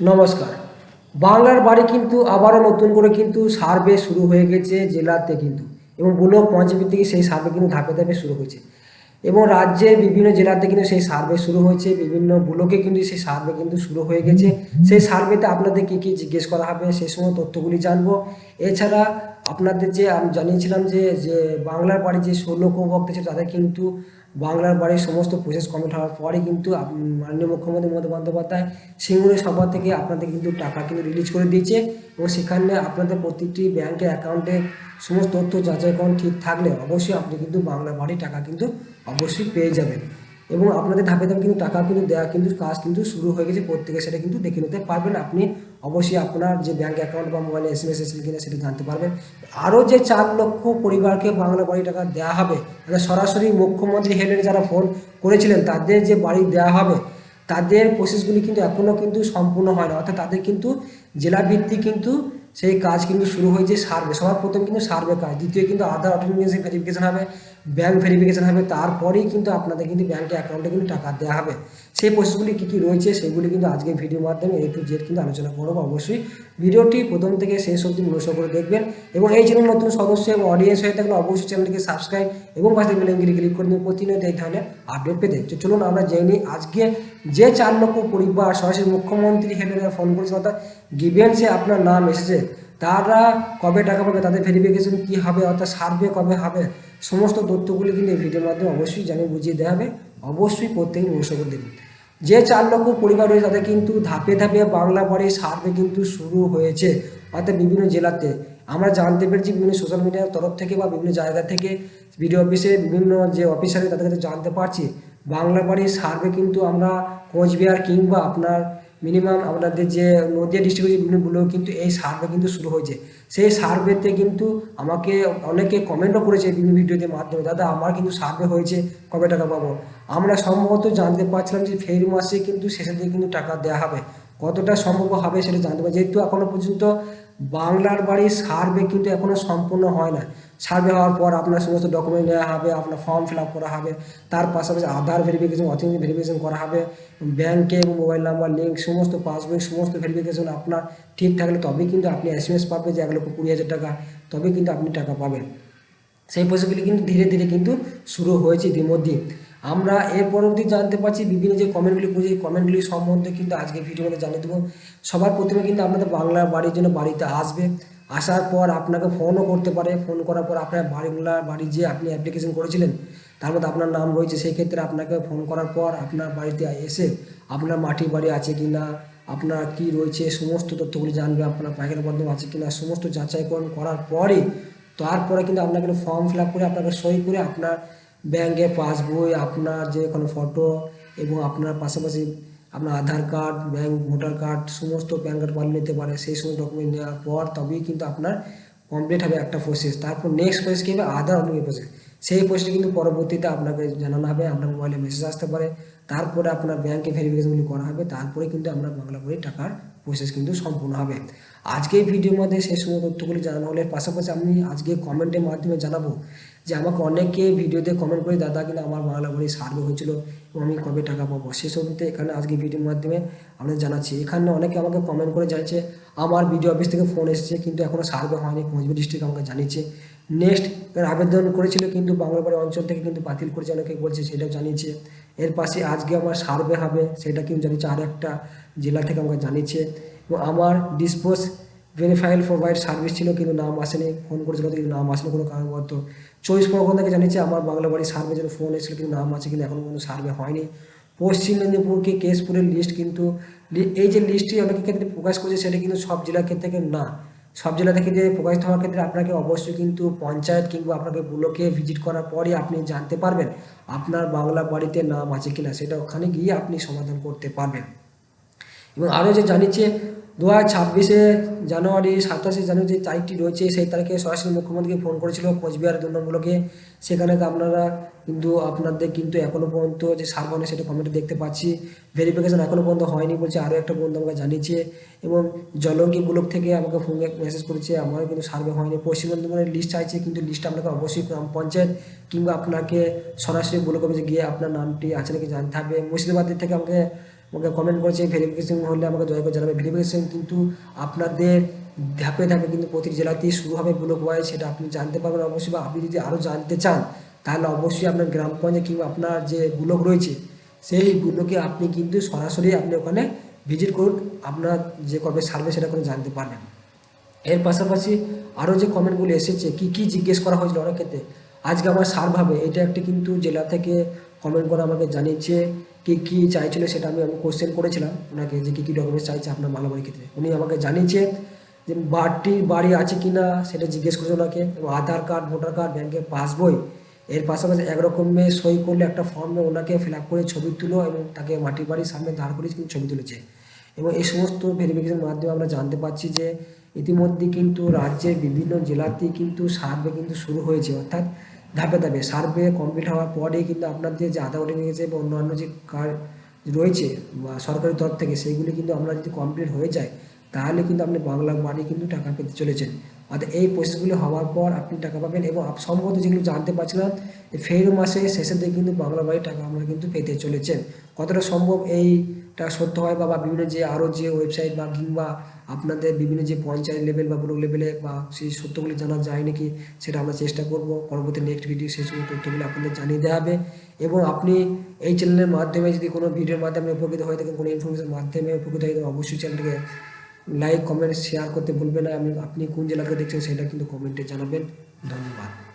নমস্কার। বাংলার বাড়ি কিন্তু আবারও নতুন করে কিন্তু সার্ভে শুরু হয়ে গেছে জেলাতে কিন্তু এবং ব্লক পঞ্চায়েত থেকে সেই সার্ভে কিন্তু ধাপে ধাপে শুরু হয়েছে। এবং রাজ্যের বিভিন্ন জেলাতে কিন্তু সেই সার্ভে শুরু হয়েছে, বিভিন্ন ব্লকে কিন্তু সেই সার্ভে কিন্তু শুরু হয়ে গেছে। সেই সার্ভেতে আপনাদের কী কী জিজ্ঞেস করা হবে সেই সময় তথ্যগুলি জানব। এছাড়া আপনাদের যে আমি জানিয়েছিলাম যে যে বাংলার বাড়ি যে ষোলো ভক্ত ছিল তাদের কিন্তু বাংলার বাড়ির সমস্ত প্রসেস কমপ্লিট হওয়ার পরে কিন্তু মাননীয় মুখ্যমন্ত্রী মমতা বন্দ্যোপাধ্যায় সিঙ্গুরে সভা থেকে আপনাদের কিন্তু টাকা কিন্তু রিলিজ করে দিয়েছে এবং সেখানে আপনাদের প্রতিটি ব্যাংকের অ্যাকাউন্টে সমস্ত তথ্য যাচাইকরণ ঠিক থাকলে অবশ্যই আপনি কিন্তু বাংলা বাড়ির টাকা কিন্তু অবশ্যই পেয়ে যাবেন। এবং আপনাদের ধাপে ধাপে কিন্তু টাকা কিন্তু দেওয়া কিন্তু কাজ কিন্তু শুরু হয়ে গেছে প্রত্যেকে, সেটা কিন্তু দেখে নিতে পারবেন। আপনি অবশ্যই আপনার যে ব্যাঙ্ক অ্যাকাউন্ট বা মোবাইলে এস এম এস এসেছিল কিনা সেটা জানতে পারবেন। আরও যে চার লক্ষ পরিবারকে বাংলা বাড়ি টাকা দেওয়া হবে মানে সরাসরি মুখ্যমন্ত্রী হেডের যারা ফোন করেছিলেন, তাদের যে বাড়ি দেওয়া হবে, তাদের প্রসেসগুলি কিন্তু এখনও কিন্তু সম্পূর্ণ হয় না। অর্থাৎ তাদের কিন্তু জেলা ভিত্তিক কিন্তু সেই কাজ কিন্তু শুরু হয়েছে সার্ভে, সবার প্রথম কিন্তু সার্ভে কাজ, দ্বিতীয় কিন্তু আধার অটোমেশন ভেরিফিকেশন হবে ব্যাংক ভেরিফিকেশন হবে, তারপরেই কিন্তু আপনাদের কিন্তু ব্যাংকে অ্যাকাউন্টে কিন্তু টাকা দেওয়া হবে। সেই প্রসেসগুলি কী কী রয়েছে সেগুলি কিন্তু আজকে ভিডিওর মাধ্যমে এ টু জেড কিন্তু আলোচনা করব অবশ্যই। ভিডিওটি প্রথম থেকে শেষ অবধি মনোযোগ করে দেখবেন এবং এই চ্যানেল নতুন সদস্য এবং অডিয়েন্স হয়ে থাকলে অবশ্যই চ্যানেলটিকে সাবস্ক্রাইব এবং পাশে বেলাইকনটি ক্লিক করে দিন প্রতিনিয়ত এই ধরনের আপডেট পেতে। তো চলুন আমরা জেনে আজকে যে চার লক্ষ পরিবার সরাসরি মুখ্যমন্ত্রী হেডের ফোন করেছে অর্থাৎ গিভেন্সে আপনার নাম এসেছে। তারা কবে টাকা পাবে, তাদের ভেরিফিকেশন কী হবে, অর্থাৎ সার্ভে কবে হবে, সমস্ত তথ্যগুলি কিন্তু এই ভিডিওর মাধ্যমে অবশ্যই জানিয়ে বুঝিয়ে দেওয়া হবে। অবশ্যই প্রত্যেকে করে দেখুন। যে চার লক্ষ পরিবার রয়েছে তাদের কিন্তু ধাপে ধাপে বাংলা পরে সার্ভে কিন্তু শুরু হয়েছে, অর্থাৎ বিভিন্ন জেলাতে। আমরা জানতে পেরেছি বিভিন্ন সোশ্যাল মিডিয়ার তরফ থেকে বা বিভিন্ন জায়গা থেকে বিডিও অফিসে বিভিন্ন যে অফিসারে তাদের কাছে জানতে পারছি। বাংলা বাড়ির সার্ভে কিন্তু আমরা কোচবিহার কিংবা আপনার মিনিমাম আপনাদের যে নদিয়া ডিস্ট্রিক্টের বিভিন্ন কিন্তু এই সার্ভে কিন্তু শুরু হয়েছে। সেই সার্ভেতে কিন্তু আমাকে অনেকে কমেন্টও করেছে বিভিন্ন ভিডিওতে মাধ্যমে, দাদা, আমার কিন্তু সার্ভে হয়েছে, কবে টাকা পাবো? আমরা সম্ভবত জানতে পারছিলাম যে ফের মাসে কিন্তু শেষের দিকে কিন্তু টাকা দেওয়া হবে। কতটা সম্ভব হবে সেটা জানতে পারি যেহেতু এখনও পর্যন্ত বাংলার বাড়ির সার্ভে কিন্তু এখনও সম্পূর্ণ হয় না। সার্ভে হওয়ার পর আপনার সমস্ত ডকুমেন্ট নেওয়া হবে, আপনার ফর্ম ফিল আপ করা হবে, তার পাশাপাশি আধার ভেরিফিকেশন অথেন্টিক ভেরিফিকেশন করা হবে ব্যাংকে এবং মোবাইল নাম্বার লিঙ্ক সমস্ত পাসবই সমস্ত ভেরিফিকেশন আপনার ঠিক থাকলে তবেই কিন্তু আপনি এস এম এস পাবেন যে এক লক্ষ কুড়ি হাজার টাকা, তবেই কিন্তু আপনি টাকা পাবেন। সেই প্রসেসগুলি কিন্তু ধীরে ধীরে কিন্তু শুরু হয়েছে ইতিমধ্যে। আমরা এর পরবর্তী জানতে পারছি বিভিন্ন যে কমেন্টগুলি করেছি কমেন্টগুলি সম্বন্ধে কিন্তু আজকে মধ্যে জানিয়ে দেবো। সবার প্রথমে কিন্তু আপনাদের বাংলা বাড়ির জন্য বাড়িতে আসবে। আসার পর আপনাকে ফোনও করতে পারে। ফোন করার পর আপনার বাড়িগুলা, বাড়ি যে আপনি অ্যাপ্লিকেশন করেছিলেন, তার মধ্যে আপনার নাম রয়েছে। সেই ক্ষেত্রে আপনাকে ফোন করার পর আপনার বাড়িতে এসে আপনার মাটির বাড়ি আছে কি না আপনার কি রয়েছে, সমস্ত তথ্যগুলি জানবে, আপনার পায়খানা বর্ধমান আছে কিনা, সমস্ত যাচাইকরণ করার পরে, তারপরে কিন্তু আপনাকে ফর্ম ফিল করে আপনাকে সই করে আপনার ব্যাংকের পাসবই আপনার যে কোনো ফটো এবং আপনার পাশাপাশি আপনার Aadhaar card, bank, voter card, সমস্ত প্যান কার্ড পাল্লে নিতে পারে। সেই সমস্ত ডকুমেন্ট নেওয়ার পর তবেই কিন্তু আপনার কমপ্লিট হবে একটা প্রসেস তারপর নেক্সট প্রসেস কী হবে? আধার অনেক প্রসেস সেই প্রসেসটি কিন্তু পরবর্তীতে আপনাকে জানানো হবে, আপনার মোবাইলে মেসেজ আসতে পারে। তারপরে আপনার ব্যাংকে ভেরিফিকেশনগুলি করা হবে। তারপরে কিন্তু আপনার বাংলা বই টাকার প্রসেস কিন্তু সম্পূর্ণ হবে। আজকে এই ভিডিওর মধ্যে সেই সমস্ত তথ্যগুলি জানানো হলে। পাশাপাশি আমি আজকে কমেন্টের মাধ্যমে জানাব যে আমাকে অনেকে ভিডিওতে কমেন্ট করে দাদা, কিন্তু আমার বাংলা বই সার্ভে হয়েছিল। আমি কবে টাকা পাবো? সে সম্বন্ধে এখানে আজকে ভিডিওর মাধ্যমে আপনাদের জানাচ্ছি। এখানে অনেকে আমাকে কমেন্ট করে জানিয়েছে আমার ভিডিও অফিস থেকে ফোন এসেছে, কিন্তু এখনও সার্ভে হয়নি। কোচবিহার ডিস্ট্রিক্ট আমাকে জানিয়েছে। নেক্সট আবেদন করেছিল কিন্তু বাংলাবাড়ি অঞ্চল থেকে কিন্তু বাতিল করেছে অনেকে বলছে, সেটাও জানিয়েছে। এর পাশে আজকে আমার সার্ভে হবে, সেটা কিন্তু জানিয়েছে আর একটা জেলা থেকে আমাকে জানিয়েছে। এবং আমার ডিসপোজ ভেরিফাইল প্রোভাইড সার্ভিস ছিল কিন্তু নাম আসেনি ফোন করেছিল কিন্তু নাম আসেনি কোনো কারণবদ্ধ চব্বিশ পরগনা থেকে জানিয়েছে, আমার বাংলা বাড়ি সার্ভে জন্য ফোন এসেছিল কিন্তু নাম আছে কিন্তু এখনও কোনো সার্ভে হয়নি। পশ্চিম মেদিনীপুরকে কেশপুরের লিস্ট কিন্তু এই যে লিস্টটি অনেকের ক্ষেত্রে প্রকাশ করছে, সেটা কিন্তু সব জেলার ক্ষেত্রে না। সব জেলা থেকে যে প্রকাশিত হওয়ার ক্ষেত্রে আপনাকে অবশ্যই কিন্তু পঞ্চায়েত কিংবা আপনাকে ব্লকে ভিজিট করার পরই আপনি জানতে পারবেন আপনার বাংলা বাড়িতে নাম আছে কিনা, সেটা ওখানে গিয়ে আপনি সমাধান করতে পারবেন। এবং আরও যে জানিয়েছে দু হাজার ছাব্বিশে জানুয়ারি, সাতাশে জানুয়ারি যে তারিখটি রয়েছে, সেই তারিখে সরাসরি মুখ্যমন্ত্রীকে ফোন করেছিল কোচবিহার দু নম্বরকে সেখানে তো আপনারা কিন্তু, আপনাদের কিন্তু এখনও পর্যন্ত যে সার্ভানে সেটা কমেন্টে দেখতে পাচ্ছি। ভেরিফিকেশন এখনও পর্যন্ত হয়নি বলছে, আরও একটা বন্ধু আমাকে জানিয়েছে। এবং জলঙ্গি ব্লক থেকে আমাকে ফোন মেসেজ করেছে, আমারও কিন্তু সার্ভে হয়নি। পশ্চিম বর্ধমানের লিস্ট চাইছে, কিন্তু লিস্ট আপনাকে অবশ্যই গ্রাম পঞ্চায়েত কিংবা আপনাকে সরাসরি ব্লক অফিসে গিয়ে আপনার নামটি আছে নাকি জানতে হবে। মুর্শিদাবাদের থেকে আমাকে আমাকে কমেন্ট করেছে ভেরিফিকেশন হলে আমাকে দয়া করে জানাবে। ভেরিফিকেশন কিন্তু আপনাদের ধাপে ধাপে কিন্তু প্রতি জেলাতেই শুরু হবে ব্লক ওয়াইজ সেটা আপনি জানতে পারবেন। অবশ্যই বা আপনি যদি আরও জানতে চান, তাহলে অবশ্যই আপনার গ্রাম পঞ্চায়েত কিংবা আপনার যে ব্লক রয়েছে, সেই ব্লকে আপনি কিন্তু সরাসরি আপনি ওখানে ভিজিট করুন। আপনার যে কবে সার্ভে সেটা করে জানতে পারবেন। এর পাশাপাশি আরও যে কমেন্টগুলো এসেছে, কি কি জিজ্ঞেস করা হয়েছিল অনেক ক্ষেত্রে, আজকে আমার সার ভাবে, এটা একটি কিন্তু জেলা থেকে কমেন্ট করে আমাকে জানিয়েছে কি কি চাইছিল সেটা আমি আমি কোশ্চেন করেছিলাম। ওনাকে যে কী কী ডকুমেন্টস চাইছে আপনার মালাবাড়ির ক্ষেত্রে। উনি আমাকে জানিয়েছে যে বাড়িটি বাড়ি আছে কি না সেটা জিজ্ঞেস করেছে ওনাকে এবং আধার কার্ড, ভোটার কার্ড ব্যাংকের পাসবই এর পাশাপাশি একরকমে সই করলে একটা ফর্মে ওনাকে ফিল আপ করে ছবি তুলো এবং তাকে মাটির বাড়ির সামনে দাঁড় করে কিন্তু ছবি তুলেছে। এবং এই সমস্ত ভেরিফিকেশনের মাধ্যমে আমরা জানতে পারছি যে ইতিমধ্যে কিন্তু রাজ্যের বিভিন্ন জেলাতেই কিন্তু সার্ভে কিন্তু শুরু হয়েছে। অর্থাৎ ধাপে ধাপে সার্ভে কমপ্লিট হওয়ার পরেই কিন্তু আপনার যে আধার ভোটিং গেছে বা অন্যান্য যে কার্ড রয়েছে সরকারি তরফ থেকে, সেইগুলি কিন্তু আমরা যদি কমপ্লিট হয়ে যায়, তাহলে কিন্তু আপনি বাংলা বাড়ি কিন্তু টাকা পেতে চলেছেন। অর্থাৎ এই প্রসেসগুলি হওয়ার পর আপনি টাকা পাবেন এবং সম্ভবত যেগুলো জানতে পারছিলাম ফেব্রুয়ারি মাসে শেষের দিকে কিন্তু বাংলা বাড়ির টাকা আমরা কিন্তু পেতে চলেছেন কতটা সম্ভব এইটা সত্য হয় বা বিভিন্ন যে আরও যে ওয়েবসাইট বা, কিংবা আপনাদের বিভিন্ন যে পঞ্চায়েত লেভেল বা ব্লক লেভেলে বা সেই সত্যগুলি জানা যায় নাকি সেটা আমরা চেষ্টা করব। পরবর্তী নেক্সট ভিডিও সেই সময় তথ্যগুলি আপনাদের জানিয়ে দেওয়া হবে। এবং আপনি এই চ্যানেলের মাধ্যমে যদি কোনো ভিডিওর মাধ্যমে উপকৃত হয়ে থাকেন, কোনো ইনফরমেশনের মাধ্যমে উপকৃত হয়ে থাকেন, অবশ্যই চ্যানেলটিকে লাইক কমেন্ট শেয়ার করতে ভুলবেন না। আপনি কোন জেলা থেকে দেখছেন সেটা কিন্তু কমেন্টে জানাবেন। ধন্যবাদ।